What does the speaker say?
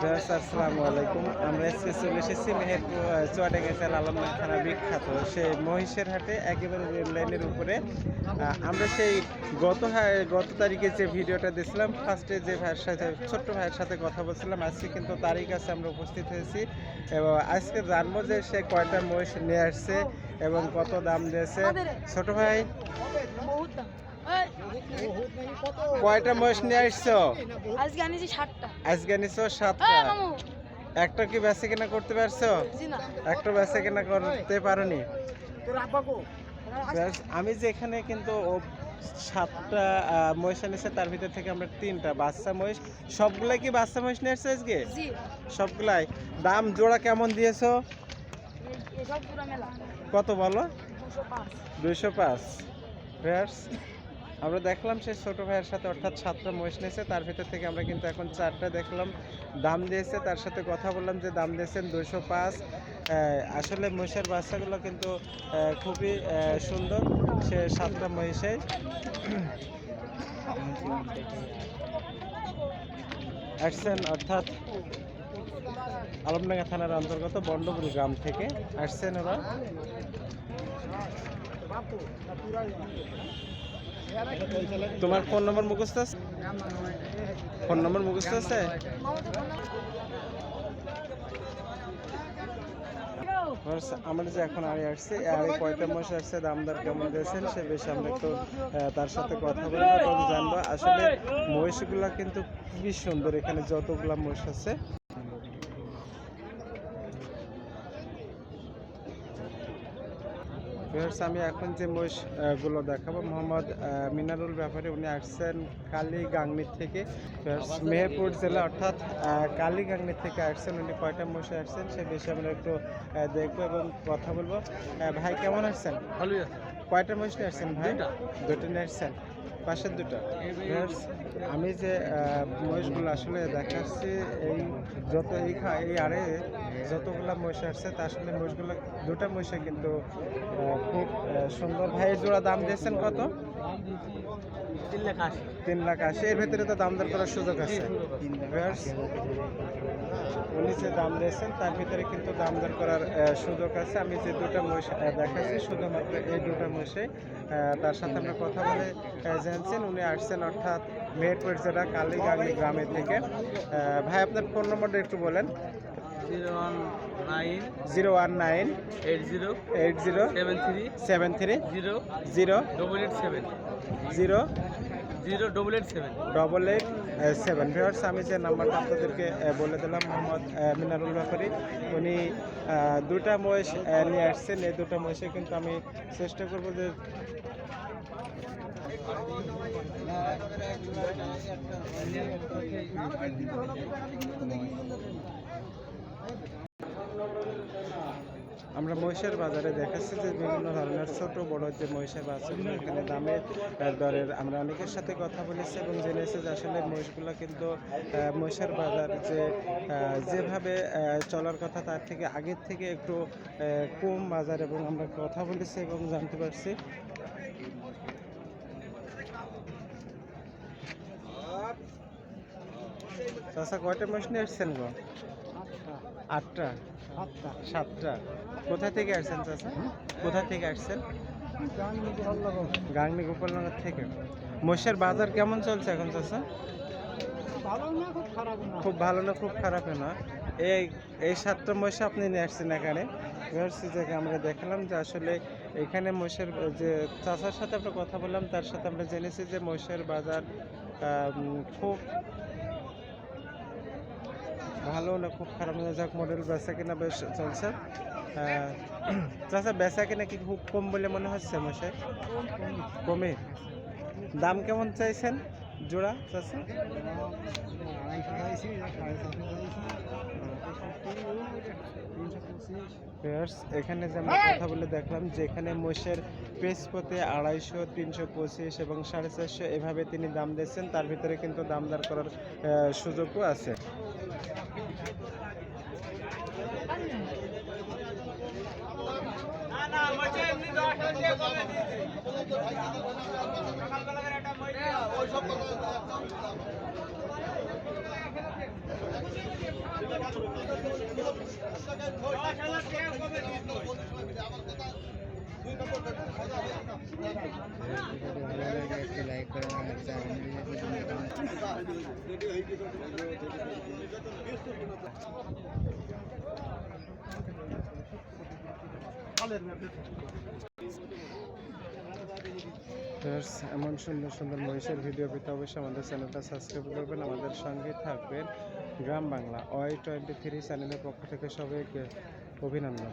Viewers, আসসালামু আলাইকুম। আমরা আজকে চলে এসেছি মেহেরপুর চুয়াডাঙ্গা জেলা থানা বিখ্যাত সেই মহিষের হাটে একেবারে রেল লাইনের উপরে। আমরা সেই গত গত তারিখে যে ভিডিওটা দিয়েছিলাম ফার্স্টে যে ভাইয়ের সাথে ছোট্ট ভাইয়ের সাথে কথা বলছিলাম আজকে কিন্তু তারিখ আছে আমরা উপস্থিত হয়েছি এবং আজকে জানব যে সে কয়টা মহিষ নিয়ে আসছে এবং কত দাম দিয়েছে। ছোট ভাই। কয়টা মহিষ নিয়ে আসছো? আজকে আনিছি ষাটটা আজকে নিছো সাতটা। হ্যাঁ একটা কি বেচে কিনা করতে পারছ? একটা বেচে কিনা করতে পারোনি? ব্যাস, আমি যে এখানে কিন্তু ও সাতটা মহিষ এনেছে তার ভিতর থেকে আমরা তিনটা বাচ্চা মহিষ। সবগুলাই কি বাচ্চা মহিষ নিয়ে আসছে আজকে? সবগুলাই। দাম জোড়া কেমন দিয়েছ? কত বলো? দুশো পাঁচ। দুইশো পাঁচ। আমরা দেখলাম সে ছোট ভাইয়ের সাথে অর্থাৎ সাতটা মহিষ নিয়েছে, তার ভিতর থেকে আমরা কিন্তু এখন চারটা দেখলাম। দাম দিয়েছে, তার সাথে কথা বললাম যে দাম দিয়েছেন দুশো পাঁচ। আসলে মহিষের বাচ্চাগুলো কিন্তু খুবই সুন্দর, সে সাতটা মহিষে। আসছেন অর্থাৎ আলমডাঙ্গা থানার অন্তর্গত বন্ডপুর গ্রাম থেকে। আসছেন ওরা তোমার ফোন নম্বর মুখস্থ আছে? ফোন নম্বর মুখস্থ আছে? আমরা যে এখন আরে আসছি আরে কয়টা মাস আসছে, দামদার কেমন দিয়েছেন, সে বেশি আমরা একটু তার সাথে কথা বলব এবং জানব। আসলে মহিষগুলা কিন্তু খুবই সুন্দর, এখানে যতগুলা মহিষ আছে। Viewers, আমি এখন যে মহিষগুলো গুলো দেখাবো মোহাম্মদ মিনারুল ব্যাপারে উনি আসছেন কালীগাংনি থেকে। মেহেরপুর জেলা অর্থাৎ কালীগাংনি থেকে আসছেন উনি কয়টা মহিষে আসছেন সে বিষয়ে আমরা একটু দেখব এবং কথা বলব। ভাই কেমন আসছেন ভালোই আছে। কয়টা মহিষ নিয়ে আসছেন ভাই। দুটো নিয়ে আসছেন। পাশের দুটো। আমি যে মহিষগুলো আসলে দেখাচ্ছি, এই যত এই এই আরে যতগুলো মহিষ আসছে তা আসলে মহিষগুলো, দুটো মহিষে কিন্তু খুব সুন্দর। ভাই জোড়া দাম দিয়েছেন কত? তিন লাখ আশি। এর ভেতরে তো দাম দর করার সুযোগ আছে। উনি যে দাম দিয়েছেন তার ভিতরে কিন্তু দাম দর করার সুযোগ আছে। আমি যে দুটো মহিষ দেখাচ্ছি শুধুমাত্র এই দুটো মহিষে তার সাথে আমরা কথা বলে জানছেন উনি আসছেন অর্থাৎ মেহেরপুর জেলা কালীগাঙ্গি গ্রামের থেকে। ভাই আপনার ফোন নম্বরটা একটু বলেন। Zero one nine zero one nine eight zero eight zero seven three seven three zero zero double eight seven. Zero? Zero double eight seven double eight seven viewers আমি যে নাম্বারটা আপনাদেরকে বলে দিলাম মোহাম্মদ আহ, মিনারুল ব্যাপারী উনি দুটা মহিষ নিয়ে আসছেন। এই দুটো মহিষে কিন্তু আমি চেষ্টা করব যে আমরা মহিষের বাজারে দেখাচ্ছি যে বিভিন্ন ধরনের ছোট বড় যে মহিষের বাচ্চাগুলো এখানে দামের দরের আমরা অনেকের সাথে কথা বলেছি এবং জেনেছি যে আসলে মহিষগুলো কিন্তু মহিষের বাজার যে যেভাবে চলার কথা তার থেকে আগের থেকে একটু কম বাজার এবং আমরা কথা বলেছি এবং জানতে পারছি। চাষা কয়টা মহিষ নিয়ে এসছেন গো? আটটা। সাতটা। কোথা থেকে আসছেন চাচা? কোথা থেকে আসছেন? গাংনি গোপালনগর থেকে। মহিষের বাজার কেমন চলছে এখন চাচা? খুব ভালো না, খুব খারাপ না? এই এই সাতটা মহিষ আপনি নিয়ে আসছেন এখানে। আমরা দেখলাম যে আসলে এখানে মহিষের, যে চাচার সাথে আমরা কথা বললাম, তার সাথে আমরা জেনেছি যে মহিষের বাজার খুব ভালো না খুব খারাপ না, যাক মডেল বেচা কিনা বেশ চলছে। চাচা, বেচা কিনা কি খুব কম বলে মনে হচ্ছে মশাই কমে? দাম কেমন চাইছেন জোড়া, চাচা? Viewers, এখানে যে আমরা কথা বলে দেখলাম যে এখানে মোষের পেস পথে আড়াইশো তিনশো পঁচিশ এবং সাড়ে চারশো এভাবে তিনি দাম দিচ্ছেন তার ভিতরে কিন্তু দাম দামদার করার সুযোগও আছে। এমন সুন্দর সুন্দর মহিষের ভিডিও পেতে অবশ্যই আমাদের চ্যানেলটা সাবস্ক্রাইব করবেন আমাদের সঙ্গে থাকবেন। Gram Bangla. Y twenty three চ্যানেলের পক্ষ থেকে সবাইকে অভিনন্দন।